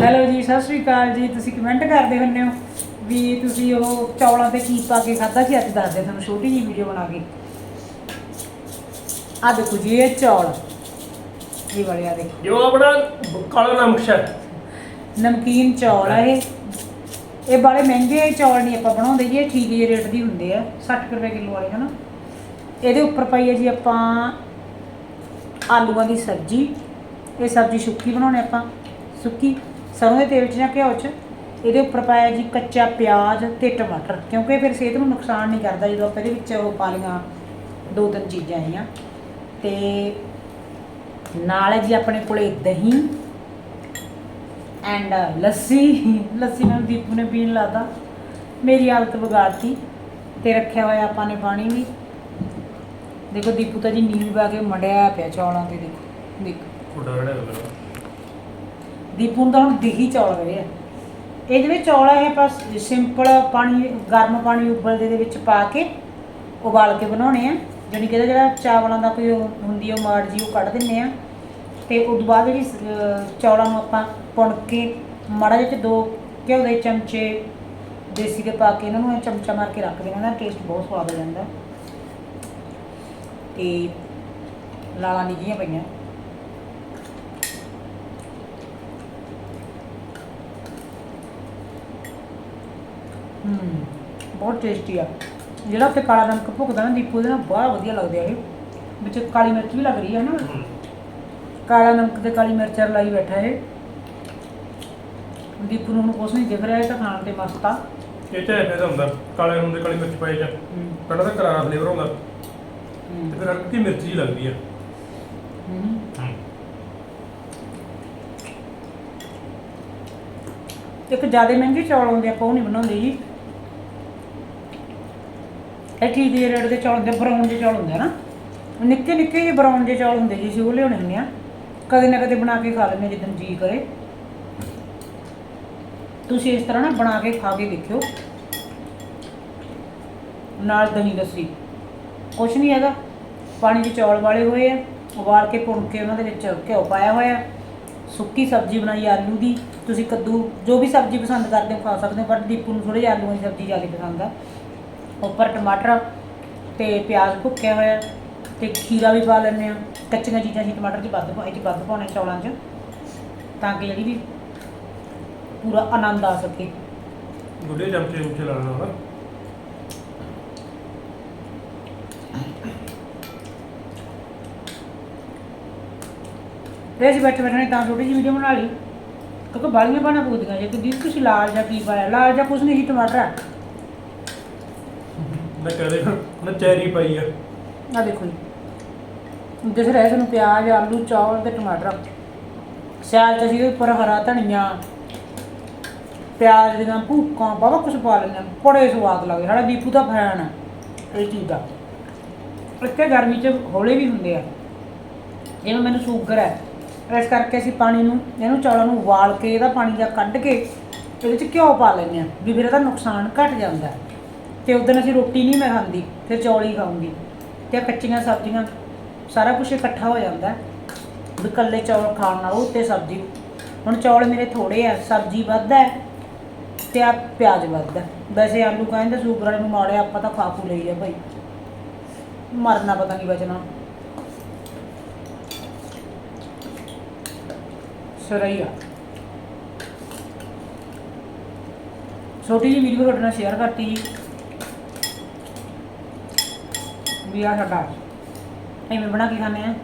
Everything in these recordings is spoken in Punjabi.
ਹੈਲੋ ਜੀ ਸਤਿ ਸ਼੍ਰੀ ਅਕਾਲ ਜੀ। ਤੁਸੀਂ ਕਮੈਂਟ ਕਰਦੇ ਹੁੰਦੇ ਹੋ ਵੀ ਤੁਸੀਂ ਉਹ ਚੌਲਾਂ ਤੇ ਕੀ ਪਾ ਕੇ ਖਾਧਾ ਸੀ? ਅੱਜ ਦੱਸਦੇ ਤੁਹਾਨੂੰ ਛੋਟੀ ਜਿਹੀ ਵੀਡੀਓ ਬਣਾ ਕੇ। ਆ ਦੇਖੋ ਜੀ ਇਹ ਚੌਲ। ਇਹ ਵਾਲੇ ਆ ਦੇਖੋ। ਜੋ ਆਪਣਾ ਕਾਲਾ ਨਮਕ ਨਮਕੀਨ ਚੌਲ ਆ ਇਹ। ਇਹ ਬਾਲੇ ਮਹਿੰਗੇ ਚੌਲ ਨਹੀਂ ਆਪਾਂ ਬਣਾਉਂਦੇ ਜੀ ਇਹ ਠੀਕ ਜਿਹੇ ਰੇਟ ਦੀ ਹੁੰਦੇ ਆ 60 ਰੁਪਏ ਕਿਲੋ ਵਾਲੇ ਹਨਾ? ਇਹਦੇ ਉੱਪਰ ਪਾਈ ਹੈ ਜੀ ਆਪਾਂ ਆਲੂਆਂ ਦੀ ਸਬਜ਼ੀ। ਇਹ ਸਬਜ਼ੀ ਸੁੱਕੀ ਬਣਾਉਣੇ ਆਪਾਂ। ਸੁੱਕੀ। ਸਰੋਂ ਦੇ ਤੇਲ 'ਚ ਜਾਂ ਘਿਓ 'ਚ, ਇਹਦੇ ਉੱਪਰ ਪਾਇਆ ਜੀ ਕੱਚਾ ਪਿਆਜ਼ ਤੇ ਟਮਾਟਰ, ਕਿਉਂਕਿ ਫਿਰ ਸਿਹਤ ਨੂੰ ਨੁਕਸਾਨ ਨਹੀਂ ਕਰਦਾ ਜਦੋਂ ਆਪਾਂ ਇਹਦੇ ਵਿੱਚ ਉਹ ਪਾ ਲਈਆਂ ਦੋ ਤਿੰਨ ਚੀਜ਼ਾਂ ਆਈਆਂ ਤੇ ਨਾਲ ਹੈ ਜੀ ਆਪਣੇ ਕੋਲੇ ਦਹੀਂ ਐਂਡ ਲੱਸੀ ਲੱਸੀ ਨਾਲ ਦੀਪੂ ਨੇ ਪੀਣ ਲਾਤਾ। ਮੇਰੀ ਹਾਲਤ ਵਿਗਾੜਤੀ ਤੇ ਰੱਖਿਆ ਹੋਇਆ ਆਪਾਂ ਨੇ ਪਾਣੀ ਵੀ। ਦੇਖੋ ਦੀਪੂ ਤਾਂ ਜੀ ਨੀਂਦ ਪਾ ਕੇ ਮੜਿਆ ਪਿਆ ਚੌਲਾਂ ਤੇ, ਦੇਖੋ ਦੇਖੋ। ਫੁੱਟਾ ਰੜਾ ਦੀਪੂ ਨੂੰ ਤਾਂ ਹੁਣ ਦਿਖੀ ਚੌਲ ਰਹੇ ਆ। ਇਹ ਜਿਹੜੇ ਚੌਲ ਇਹ ਆਪਾਂ ਸਿੰਪਲ ਪਾਣੀ ਗਰਮ ਪਾਣੀ ਉਬਲਦੇ ਦੇ ਵਿੱਚ ਪਾ ਕੇ ਉਬਾਲ ਕੇ ਬਣਾਉਣੇ ਆ। ਜਾਣੀ ਕਿ ਇਹਦਾ ਜਿਹੜਾ ਚਾਵਲਾਂ ਦਾ ਕੋਈ ਉਹ ਹੁੰਦੀ ਆ ਉਹ ਮਾੜ ਜੀ ਉਹ ਕੱਢ ਦਿੰਨੇ ਆ। ਤੇ ਉਸ ਤੋਂ ਬਾਅਦ ਜਿਹੜੀ ਅਹ, ਚੌਲਾਂ ਨੂੰ ਆਪਾਂ ਪੁਣ ਕੇ ਮਾੜਾ ਜਿਹਾ ਚ ਦੋ ਘਿਓ ਦੇ ਚਮਚੇ ਦੇਸੀ ਦੇ ਪਾ ਕੇ ਇਹਨਾਂ ਨੂੰ ਐਂ ਚਮਚਾ ਮਾਰ ਕੇ ਰੱਖ ਦੇਣਾ ਇਹਦਾ ਟੇਸਟ ਬਹੁਤ ਸਵਾਦ ਆ ਜਾਂਦਾ। ਤੇ ਲਾਲਾਂ ਨਿੱਘੀਆਂ ਪਈਆਂ। ਹੂੰ ਬਹੁਤ ਟੇਸਟੀ ਆ। ਜਿਹੜਾ ਉੱਤੇ ਕਾਲਾ ਨਮਕ ਭੁੱਕਦਾ ਨਾ ਦੀਪੂ ਦੇ ਨਾਲ ਬੜਾ ਵਧੀਆ ਲੱਗਦਾ ਇਹ। ਵਿੱਚ ਕਾਲੀ ਮਿਰਚ ਵੀ ਲੱਗ ਰਹੀ ਹੈ। ਨਾ ਕਾਲਾ ਨਮਕ ਤੇ ਕਾਲੀ ਮਿਰਚ ਰਲਾਈ ਬੈਠਾ ਇਹ। ਦੀਪੂ ਨੂੰ ਹੁਣ ਕੁਛ ਨਹੀਂ ਦਿਖ ਰਿਹਾ ਇਹ ਤਾਂ ਖਾਣ ਤੇ ਮਸਤ ਆ। ਇਹ ਚਾਹੇ ਫਾਇਦਾ ਹੁੰਦਾ ਕਾਲੇ ਹੁੰਦੇ ਕਾਲੀ ਮਿਰਚ ਪਾਈ ਜਾ। ਪਹਿਲਾਂ ਤਾਂ ਕਰਾਰਾ ਫਲੇਵਰ ਹੁੰਦਾ। ਤੇ ਫਿਰ ਹਲਕੀ ਮਿਰਚ ਜੀ ਲੱਗਦੀ ਆ। ਹੂੰ। ਇੱਕ ਜ਼ਿਆਦਾ ਮਹਿੰਗੇ ਚੌਲ ਹੁੰਦੇ ਆਪਾਂ ਉਹ ਨਹੀਂ ਬਣਾਉਂਦੇ ਜੀ। ਇਹ ਠੀਕ ਜਿਹੇ ਰੇਟ ਦੇ ਚੌਲ ਹੁੰਦੇ, ਬਰਾਊਨ ਜਿਹੇ ਚੌਲ ਹੁੰਦੇ ਆ ਨਾ। ਨਿੱਕੇ ਨਿੱਕੇ ਜਿਹੇ ਬਰਾਊਨ ਜਿਹੇ ਚੌਲ ਹੁੰਦੇ ਜੀ, ਅਸੀਂ ਉਹ ਲਿਆਉਣੇ ਹੁੰਦੇ ਆ। ਕਦੇ ਨਾ ਕਦੇ ਬਣਾ ਕੇ ਖਾ ਲੈਂਦੇ ਹਾਂ ਜਿੱਦਣ ਜੀ ਕਰੇ। ਤੁਸੀਂ ਇਸ ਤਰ੍ਹਾਂ ਨਾ ਬਣਾ ਕੇ ਖਾ ਕੇ ਦੇਖਿਓ। ਨਾਲ ਦਹੀਂ ਲੱਸੀ। ਕੁਛ ਨਹੀਂ ਹੈਗਾ। ਪਾਣੀ 'ਚ ਚੌਲ ਵਾਲੇ ਹੋਏ ਆ, ਉਬਾਲ ਕੇ ਭੁੰਨ ਕੇ ਉਹਨਾਂ ਦੇ ਵਿੱਚ ਘਿਓ ਪਾਇਆ ਹੋਇਆ। ਸੁੱਕੀ ਸਬਜ਼ੀ ਬਣਾਈ ਆਲੂ ਦੀ। ਤੁਸੀਂ ਕੱਦੂ, ਜੋ ਵੀ ਸਬਜ਼ੀ ਪਸੰਦ ਕਰਦੇ ਹੋ, ਖਾ ਸਕਦੇ ਹੋ, ਪਰ ਦੀਪੂ ਨੂੰ ਥੋੜੀ ਜਿਹੀ ਆਲੂਆਂ ਦੀ ਸਬਜ਼ੀ ਜ਼ਿਆਦਾ ਪਸੰਦ ਆ। ਉੱਪਰ ਟਮਾਟਰ ਤੇ ਪਿਆਜ਼ ਭੁੱਕਿਆ ਹੋਇਆ ਤੇ ਖੀਰਾ ਵੀ ਪਾ ਲੈਂਦੇ ਆ। ਕੱਚੀਆਂ ਚੀਜ਼ਾਂ ਸੀ ਟਮਾਟਰ 'ਚ ਵੱਧ ਪਾ ਇਹ 'ਚ ਵੱਧ ਪਾਉਣੇ ਚੌਲਾਂ 'ਚ ਤਾਂ ਕਿ ਜਿਹੜੀ ਵੀ ਪੂਰਾ ਆਨੰਦ ਆ ਸਕੇ। ਗੁੱਡੇ ਚਮਚੇ ਲਾ ਲੈਣਾ ਤੇ ਅਸੀਂ ਬੈਠੇ ਬੈਠੇ ਨੇ ਤਾਂ ਛੋਟੀ ਜਿਹੀ ਵੀਡੀਓ ਬਣਾ ਲਈ ਕਿਉਂਕਿ ਬਾਲੀਆਂ ਪਾਣਾ ਪੁੱਛਦੀਆਂ ਜੇ ਕਿ ਦੀਪ ਤੁਸੀਂ ਲਾਲ ਜਾਂ ਕੀ ਪਾਇਆ ਲਾਲ ਜਾਂ ਕੁਛ ਨਹੀਂ ਸੀ ਟਮਾਟਰ ਆ ਨਾ ਕਹਦੇ ਚੈਰੀ ਪਾਈ ਆ। ਆਹ ਦੇਖੋ ਜੀ। ਦਿਸ ਰਿਹਾ ਤੁਹਾਨੂੰ ਪਿਆਜ਼, ਆਲੂ ਚਾਵਲ ਤੇ ਟਮਾਟਰ ਸਿਆਲ ਚ ਅਸੀਂ ਉਹਦੇ ਉੱਪਰ ਹਰਾ ਧਨੀਆ, ਪਿਆਜ਼ ਦੀਆਂ ਭੂਕਾਂ ਬਾਬਾ ਕੁਛ ਪਾ ਲੈਂਦੇ ਹਾਂ। ਬੜੇ ਸਵਾਦ ਲੱਗਦੇ। ਸਾਡਾ ਬੀਪੂ ਦਾ ਫੈਨ ਹੈ ਇਹ ਚੀਜ਼ ਦਾ। ਇੱਥੇ ਗਰਮੀ ਚ ਹੌਲੇ ਵੀ ਹੁੰਦੇ ਆ। ਜਿਵੇਂ ਮੈਨੂੰ ਸ਼ੂਗਰ ਹੈ। ਇਸ ਕਰਕੇ ਅਸੀਂ ਪਾਣੀ ਨੂੰ, ਇਹਨੂੰ ਚੌਲਾਂ ਨੂੰ ਉਬਾਲ ਕੇ ਇਹਦਾ ਪਾਣੀ ਜਾਂ ਕੱਢ ਕੇ ਇਹਦੇ 'ਚ ਘਿਓ ਪਾ ਲੈਂਦੇ ਆ ਵੀ ਫਿਰ ਇਹਦਾ ਨੁਕਸਾਨ ਘਟ ਜਾਂਦਾ। ਹੈ। ਤੇ ਉਦੋਂ ਅਸੀਂ ਰੋਟੀ ਨਹੀਂ ਮੈਂ ਖਾਂਦੀ, ਫਿਰ ਚੌਲ ਹੀ ਖਾਊਂਗੀ। ਤੇ ਆਹ ਕੱਚੀਆਂ ਸਬਜ਼ੀਆਂ, ਸਾਰਾ ਕੁਝ ਇਕੱਠਾ ਹੋ ਜਾਂਦਾ ਹੈ। ਵੀ ਇਕੱਲੇ ਚੌਲ ਖਾਣ ਨਾਲੋਂ ਉੱਤੇ ਸਬਜ਼ੀ। ਹੁਣ ਚੌਲ ਮੇਰੇ ਥੋੜੇ ਆ, ਸਬਜ਼ੀ ਵੱਧ ਹੈ ਤੇ ਆ ਪਿਆਜ਼ ਵੱਧ ਹੈ। ਵੈਸੇ ਆਲੂ ਕਹਿੰਦੇ ਸ਼ੂਗਰ ਵਾਲੇ ਨੂੰ ਮਾੜਿਆ ਆਪਾਂ ਤਾਂ ਖਾ ਖੂ ਲਈ ਆ ਭਾਈ। ਮਰਨਾ ਪਤਾ ਨਹੀਂ ਬਚਣਾ। ਸਰਈਆ ਛੋਟੀ ਜਿਹੀ ਵੀਡੀਓ ਤੁਹਾਡੇ ਨਾਲ ਸ਼ੇਅਰ ਕਰਤੀ ਜੀ ਵੀ ਆ ਸਾਡਾ ਐਵੇਂ ਬਣਾ ਕੇ ਖਾਣੇ ਆ।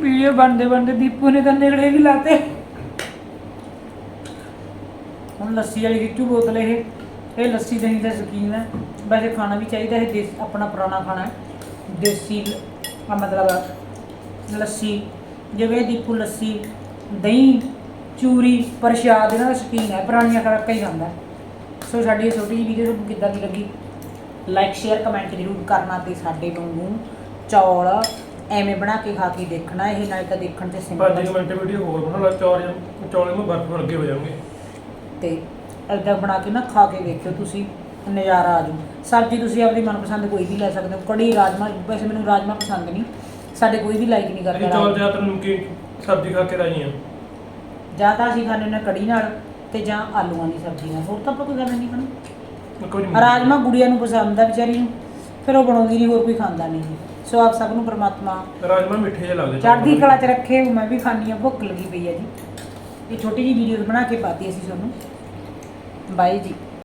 ਵੀਡੀਓ ਬਣਦੇ ਬਣਦੇ ਦੀਪੂ ਨੇ ਤਾਂ ਨਿਗੜੇ ਵੀ ਲਾਤੇ। ਹੁਣ ਲੱਸੀ ਵਾਲੀ ਗਿੱਟੂ ਬੋਤਲ ਇਹ ਇਹ ਲੱਸੀ ਦਹੀਂ ਦਾ ਸ਼ੌਕੀਨ ਹੈ। ਵੈਸੇ ਖਾਣਾ ਵੀ ਚਾਹੀਦਾ ਹੈ ਦੇਸ, ਆਪਣਾ ਪੁਰਾਣਾ ਖਾਣਾ ਹੈ। ਦੇਸੀ ਮਤਲਬ ਲੱਸੀ, ਜਿਵੇਂ ਦੀਪੂ ਲੱਸੀ, ਦਹੀਂ ਚੂਰੀ ਪ੍ਰਸ਼ਾਦ ਇਹਨਾਂ ਦਾ ਸ਼ੌਕੀਨ ਹੈ ਪੁਰਾਣੀਆਂ ਖੁਰਾਕਾਂ ਹੀ ਖਾਂਦਾ ਹੈ। ਸੋ ਸਾਡੀ ਇਹ ਛੋਟੀ ਜਿਹੀ ਵੀਡੀਓ ਤੁਹਾਨੂੰ ਕਿੱਦਾਂ ਦੀ ਲੱਗੀ? ਲਾਈਕ ਸ਼ੇਅਰ ਕਮੈਂਟ ਜ਼ਰੂਰ ਕਰਨਾ ਤੇ ਸਾਡੇ ਵਾਂਗੂ ਚੌਲ ਐਵੇਂ ਬਣਾ ਕੇ ਖਾ ਕੇ ਦੇਖਣਾ ਇਹ ਨਾਲੇ ਤਾਂ ਦੇਖਣ ਤੇ ਪੰਜ ਸਿੰਪਲ ਮਿੰਟ ਵੀਡੀਓ ਹੋਰ ਬਣਾ ਲਾ ਚੌਲ ਚੌਲੇ ਨੂੰ ਬਰਫ ਵਰਗੇ ਹੋ ਜਾਣਗੇ। ਤੇ ਏਦਾਂ ਬਣਾ ਕੇ ਨਾ ਖਾ ਕੇ ਦੇਖਿਓ ਤੁਸੀਂ ਨਜ਼ਾਰਾ ਆ ਜੂ। ਸਬਜ਼ੀ ਤੁਸੀਂ ਆਪਣੀ ਮਨਪਸੰਦ ਕੋਈ ਵੀ ਲੈ ਸਕਦੇ ਹੋ। ਕੜੀ ਰਾਜਮਾ ਵੈਸੇ ਮੈਨੂੰ ਰਾਜਮਾ ਪਸੰਦ ਨਹੀਂ। ਸਾਡੇ ਕੋਈ ਵੀ ਲਾਈਕ ਨਹੀਂ ਅਸੀਂ ਕਰਦਾ ਚੌਲ ਰਾਜਮਾ। ਜ਼ਿਆਦਾਤਰ ਨਮਕੀਨ ਸਬਜ਼ੀ ਖਾ ਕੇ ਰਾਜੀ ਆ ਜਾਂ ਤਾਂ ਅਸੀਂ ਖਾਂਦੇ ਨੇ ਕੜੀ ਨਾਲ ਤੇ ਜਾਂ ਆਲੂਆਂ ਦੀ ਸਬਜ਼ੀ ਨਾਲ। ਹੋਰ ਤਾਂ ਆਪਾਂ ਕੋਈ ਗੱਲ ਨਹੀਂ ਖਾਣੀ ਕੋਈ ਨਹੀਂ ਰਾਜਮਾ ਗੁੜੀਆ ਨੂੰ ਪਸੰਦ ਆ ਵਿਚਾਰੀ ਨੂੰ ਫਿਰ ਉਹ ਬਣਾਉਂਦੀ ਨਹੀਂ ਹੋਰ ਕੋਈ ਖਾਂਦਾ ਨਹੀਂ ਸੋ ਆਪ ਸਭ ਨੂੰ ਪ੍ਰਮਾਤਮਾ ਰਾਜਮਾ ਮਿੱਠੇ ਜਿਹੇ ਲੱਗਦੇ ਚੜ੍ਹਦੀ ਕਲਾ 'ਚ ਰੱਖੇ ਮੈਂ ਵੀ ਖਾਣੀ ਆ ਭੁੱਖ ਲੱਗੀ ਪਈ ਆ ਜੀ। ਇਹ ਛੋਟੀ ਜੀ ਵੀਡੀਓ ਬਣਾ ਕੇ ਪਾਤੀ ਅਸੀਂ ਤੁਹਾਨੂੰ। ਬਾਈ ਜੀ।